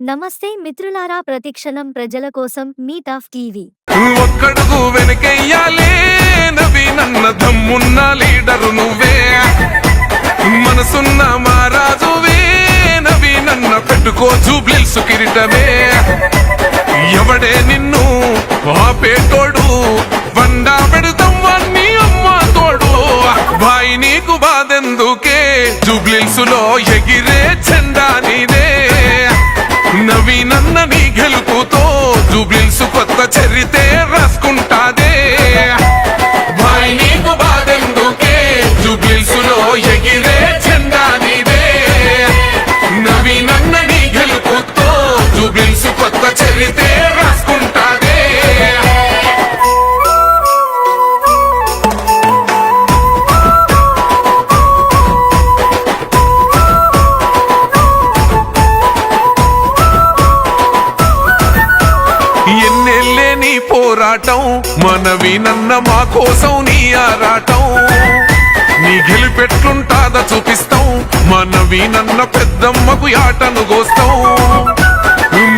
నమస్తే మిత్రులారా ప్రతిక్షణం ప్రజల కోసం మీ టాఫ్ టీవీ. ఒక్కడుగు వెనకెయ్యాలే నవి నన్న దమ్మున్న లీడరు నువ్వే. మనసున్న మారాజువే నవి నన్న పెట్టుకో జూబ్లిల్సు కిరీటమే ఎవడే నిన్ను ఆపేటోడు వండా పెడతాం వాణ్ణి అమ్మ తోడు. బాయి నీకు బాధెందుకే జూబ్లిల్సులో ఎగిరే చెండా జూబ్లిల్స్ కొత్త చరితే రాసుకుంటాదే పోరాటం మనవి నన్న మా కోసం నీ ఆరాటం. నీ గెలిపెట్లుంటాద చూపిస్తాం మనవి నన్న పెద్దమ్మకు ఆటను గోస్తాం.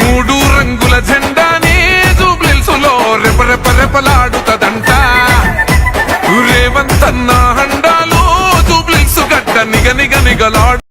మూడు రంగుల జెండానే జూబ్లిల్సులో రెపరెప రెపలాడుతదంట. రేవంతన్న హండాలో జూబ్లిల్సు గడ్డ నిగ నిగ నిగలాడు.